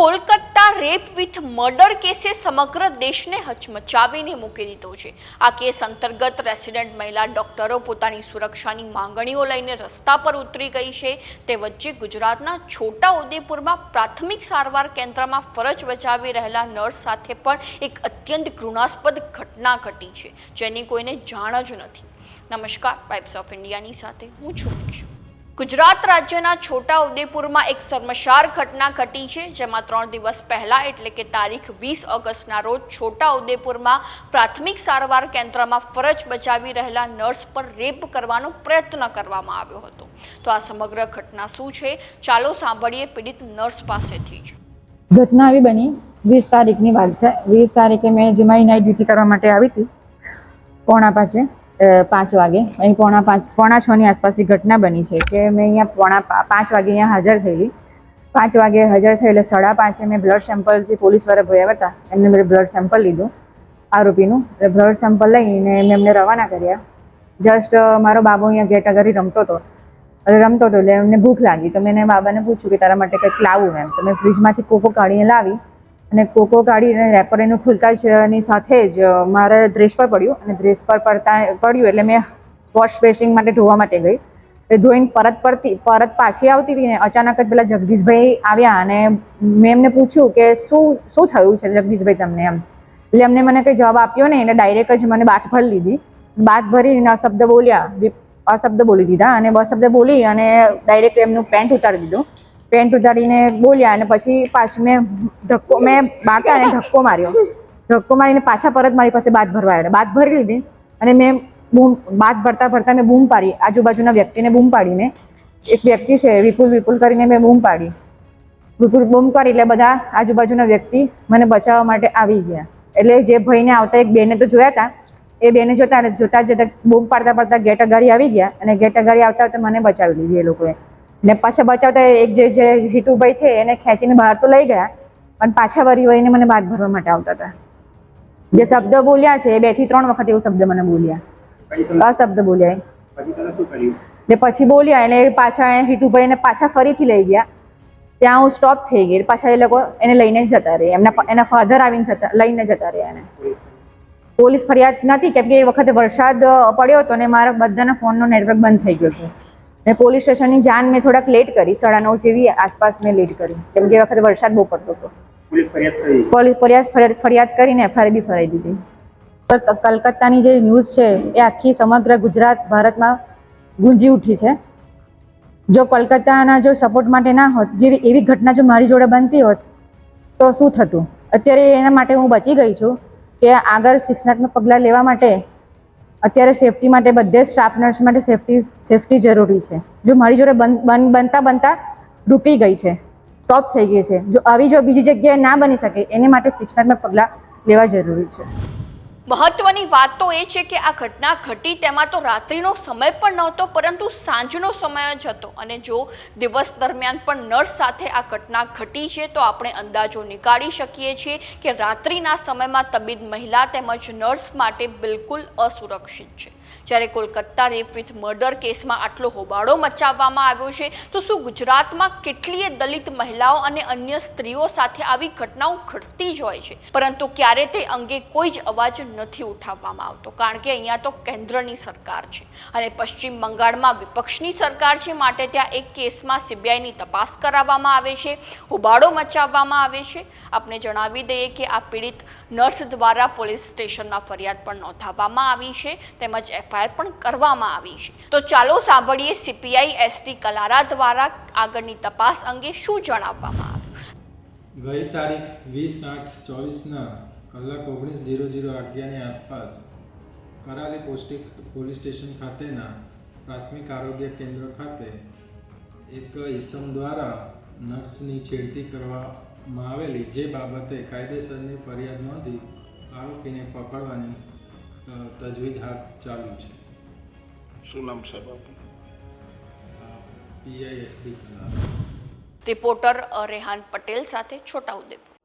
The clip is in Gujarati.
કોલકાતા રેપ વિથ મર્ડર કેસે સમગ્ર દેશને હચમચાવીને મૂકી દીધો છે. આ કેસ અંતર્ગત રેસિડેન્ટ મહિલા ડોક્ટરો પોતાની સુરક્ષાની માંગણીઓ લઈને રસ્તા પર ઉતરી ગઈ છે. તે વચ્ચે ગુજરાતના છોટા ઉદેપુરમાં પ્રાથમિક સારવાર કેન્દ્રમાં ફરજ બજાવી રહેલા નર્સ સાથે પણ એક અત્યંત ઘૃણાસ્પદ ઘટના ઘટી છે, જેની કોઈને જાણ જ નથી. નમસ્કાર પાઇપ્સ ઓફ ઇન્ડિયાની સાથે હું છું ગુજરાત રાજ્યના છોટા ઉદેપુરમાં એક શર્મશાર ઘટના ઘટી છે જેમાં ત્રણ દિવસ પહેલા એટલે કે તારીખ વીસ ઓગસ્ટના રોજ છોટા ઉદેપુરમાં પ્રાથમિક સારવાર કેન્દ્રમાં ફરજ બજાવી રહેલા નર્સ પર રેપ કરવાનો પ્રયત્ન કરવામાં આવ્યો હતો. તો આ સમગ્ર ઘટના શું છે? ચાલો સાંભળીએ પીડિત નર્સ પાસેથી જ. ઘટના આવી બની. વીસ તારીખની વાત છે. વીસ તારીખે મેં જે મારી નાઇટ ડ્યુટી કરવા માટે આવી હતી પોણા અ, પાંચ વાગે. અહીં પોણા પાંચ, પોણા છની આસપાસની ઘટના બની છે કે મેં અહીંયા પોણા પાંચ વાગે અહીંયા હાજર થયેલી. પાંચ વાગે હાજર થઈ એટલે સાડા પાંચે મેં બ્લડ સેમ્પલ જે પોલીસવાળા ભયા હતા, એમને મેં બ્લડ સેમ્પલ લીધું, આરોપીનું. એટલે બ્લડ સેમ્પલ લઈને મેં એમને રવાના કર્યા. જસ્ટ મારો બાબો અહીંયા ગેટ આગળ રમતો હતો. એટલે રમતો હતો એટલે એમને ભૂખ લાગી. તો મેં બાબાને પૂછ્યું કે તારા માટે કંઈક લાવું એમ. તો મેં ફ્રીજમાંથી કોકો કાઢીને લાવી. અને કોકો કાઢી અને રેપર એનું ખુલતા જ એની સાથે જ મારે ડ્રેસ પર પડ્યું અને ડ્રેસ પર પડતા, પડ્યું એટલે મેં વોશ બેસિંગ માટે ધોવા માટે ગઈ. એ ધોઈને પરત પડતી પરત પાછી આવતી હતી ને અચાનક જ પેલા જગદીશભાઈ આવ્યા અને મેં એમને પૂછ્યું કે શું શું થયું છે જગદીશભાઈ તમને એમ. એટલે એમને મને કંઈ જવાબ આપ્યો નહીં એટલે ડાયરેક્ટ જ મને બાટ ભરી લીધી. બાટ ભરીને અશબ્દ બોલ્યા અશબ્દ બોલી દીધા અને અશબ્દ બોલી અને ડાયરેક્ટ એમનું પેન્ટ ઉતારી દીધું. પેન્ટ ઉતારીને બોલ્યા અને પછી પાછું મેં ધક્કો, મેં બાળતા અને ધક્કો માર્યો. ધક્કો મારીને પાછા પરત મારી પાસે બાદ ભરવા આવ્યા. બાદ ભરી લીધી અને મેં બૂમ, બાદ ભરતા ભરતા મેં બૂમ પાડી. આજુબાજુના વ્યક્તિને બૂમ પાડીને. એક વ્યક્તિ છે, વિપુલ વિપુલ કરીને મેં બૂમ પાડી. વિપુલ બૂમ કરી એટલે બધા આજુબાજુના વ્યક્તિ મને બચાવવા માટે આવી ગયા. એટલે જે ભાઈને આવતા એક બેને તો જોયા હતા એ બેને જોતા જોતા જોતા બૂમ પાડતા પાડતા ગેટ અગાડી આવી ગયા અને ગેટ અગાડી આવતા આવતા મને બચાવી લીધી એ લોકોએ. ને પાછા બચાવતા એક જે જે હિતુભાઈ છે એને ખેંચીને બહાર તો લઈ ગયા પણ પાછા વરી વળીને મને બાદ ભરવા માટે આવતા હતા. જે શબ્દ બોલ્યા છે એ બેથી ત્રણ વખત એવો શબ્દ મને બોલ્યા. અશબ્દ બોલ્યા ને પછી બોલ્યા એને પાછા એ હિતુભાઈને પાછા ફરીથી લઈ ગયા. ત્યાં હું સ્ટોપ થઈ ગઈ પાછા એ લોકો એને લઈને જ જતા રહે એમના એના ફાધર આવીને જતા લઈને જતા રહ્યા એને. પોલીસ ફરિયાદ નથી કેમ કે એ વખતે વરસાદ પડ્યો હતો ને મારા બધાના ફોનનો નેટવર્ક બંધ થઈ ગયો હતો. ને પોલીસ સ્ટેશનની જાન મેં થોડાક લેટ કરી સાડા નવ જેવી આસપાસ મેં લેટ કરી. કેમ કે વખતે વરસાદ બહુ પડતો હતો. પોલીસ ફરિયાદ ફરિયાદ ફરિયાદ ફરિયાદ કરીને એફઆઈઆર બી ફરાઈ દીધી. કલકત્તાની જે ન્યૂઝ છે એ આખી સમગ્ર ગુજરાત ભારતમાં ગુંજી ઉઠી છે. જો કલકત્તાના જો સપોર્ટ માટે ના હોત જેવી એવી ઘટના જો મારી જોડે બનતી હોત તો શું થતું? અત્યારે એના માટે હું બચી ગઈ છું કે આગળ શિક્ષણાત્મક પગલાં લેવા માટે અત્યારે સેફટી માટે બધે સ્ટાફ નર્સ માટે સેફટી સેફટી જરૂરી છે. જો મારી જોડે બન, બન- બનતા બનતા રૂકી ગઈ છે સ્ટોપ થઈ ગઈ છે. જો આવી જો બીજી જગ્યાએ ના બની શકે, એને માટે શિક્ષણાત્મક પગલાં લેવા જરૂરી છે. મહત્વની વાત તો એ છે કે આ ઘટના ઘટી તેમાં તો રાત્રિનો સમય પણ નહોતો, પરંતુ સાંજનો સમય જ હતો. અને જો દિવસ દરમિયાન પણ નર્સ સાથે આ ઘટના ઘટી છે, તો આપણે અંદાજો નીકાળી શકીએ છીએ કે રાત્રિના સમયમાં તબીબ મહિલા તેમજ નર્સ માટે બિલકુલ અસુરક્ષિત છે. જ્યારે કોલકાતા રેપ વિથ મર્ડર કેસમાં આટલો હોબાળો મચાવવામાં આવ્યો છે, તો શું ગુજરાતમાં કેટલીય દલિત મહિલાઓ અને અન્ય સ્ત્રીઓ સાથે આવી ઘટનાઓ ઘટતી જ હોય છે? પરંતુ ક્યારે તે અંગે કોઈ જ અવાજ નથી ઉઠાવવામાં આવતો, કારણ કે અહીંયા તો કેન્દ્રની સરકાર છે અને પશ્ચિમ બંગાળમાં વિપક્ષની સરકાર છે માટે ત્યાં એક કેસમાં સીબીઆઈની તપાસ કરાવવામાં આવે છે, હોબાળો મચાવવામાં આવે છે. આપણે જણાવી દઈએ કે આ પીડિત નર્સ દ્વારા પોલીસ સ્ટેશનમાં ફરિયાદ પણ નોંધાવવામાં આવી છે, તેમજ એફઆઈઆર પણ કરવામાં આવી છે. તો ચાલો સાંભળીએ સીપીઆઈ એસટી કલારા દ્વારા આગળની તપાસ અંગે શું જણાવવામાં આવ્યું? ગઈ તારીખ વીસ આઠ ચોવીસના કલાક ઓગણીસ જીરો જીરો અગિયારની આસપાસ કરાલી પોસ્ટિક પોલીસ સ્ટેશન ખાતેના પ્રાથમિક આરોગ્ય કેન્દ્ર ખાતે એક ઈસમ દ્વારા નર્સની છેડતી કરવામાં આવેલી જે બાબતે કાયદેસરની ફરિયાદ નોંધી આરોપીને પકડવાની તજવીજ હાથ ચાલુ છે. શું નામ સાહેબ આપનું? પીઆઈએસપી રિપોર્ટર રેહાન પટેલ સાથે છોટાઉદેપુર